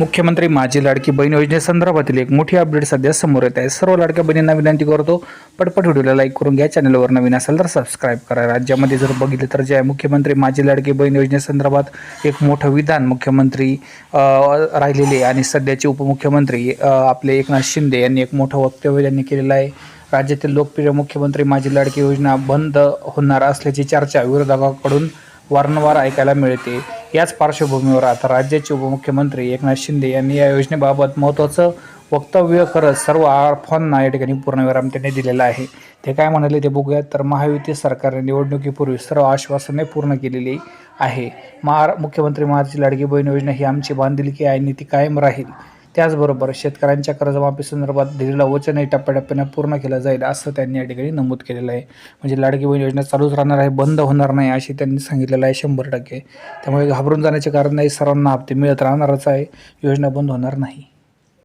मुख्यमंत्री माझी लाडकी बहीण योजनेसंदर्भातील एक मोठी अपडेट सध्या समोर येत आहे. सर्व लाडक्या बहिणींना विनंती करतो पटपट व्हिडिओला लाईक करून घ्या चॅनलवर नवीन असेल तर सबस्क्राईब करा. राज्यामध्ये जर बघितलं तर जे आहे मुख्यमंत्री माझी लाडकी बहीण योजनेसंदर्भात एक मोठं विधान मुख्यमंत्री राहिलेले आहे. आणि सध्याचे उपमुख्यमंत्री आपले एकनाथ शिंदे यांनी एक मोठं वक्तव्य त्यांनी केलेलं आहे. राज्यातील लोकप्रिय मुख्यमंत्री माझी लाडकी योजना बंद होणार असल्याची चर्चा विरोधकाकडून वारंवार ऐकायला मिळते. याच पार्श्वभूमीवर आता राज्याचे उपमुख्यमंत्री एकनाथ शिंदे यांनी या योजनेबाबत महत्त्वाचं वक्तव्य करत सर्व आरफांना या ठिकाणी पूर्णविराम त्यांनी दिलेला आहे. ते काय म्हणाले ते बघूयात. तर महायुती सरकारने निवडणुकीपूर्वी सर्व आश्वासने पूर्ण केलेली आहे. महार मुख्यमंत्री महाराजची लाडकी बहीण योजना ही आमची बांधिलकी आहे आणि ती कायम राहील. त्याचबरोबर शेतकऱ्यांच्या कर्जमाफी संदर्भात दिलेलं वचनही टप्प्याटप्प्याने पूर्ण केलं जाईल असं त्यांनी या ठिकाणी नमूद केलेलं आहे. म्हणजे लाडकी बहीण योजना चालूच राहणार आहे बंद होणार नाही अशी त्यांनी सांगितलेलं आहे शंभर टक्के. त्यामुळे घाबरून जाण्याचे कारण नाही सर्वांना हप्ते मिळत राहणारच आहे. योजना बंद होणार नाही.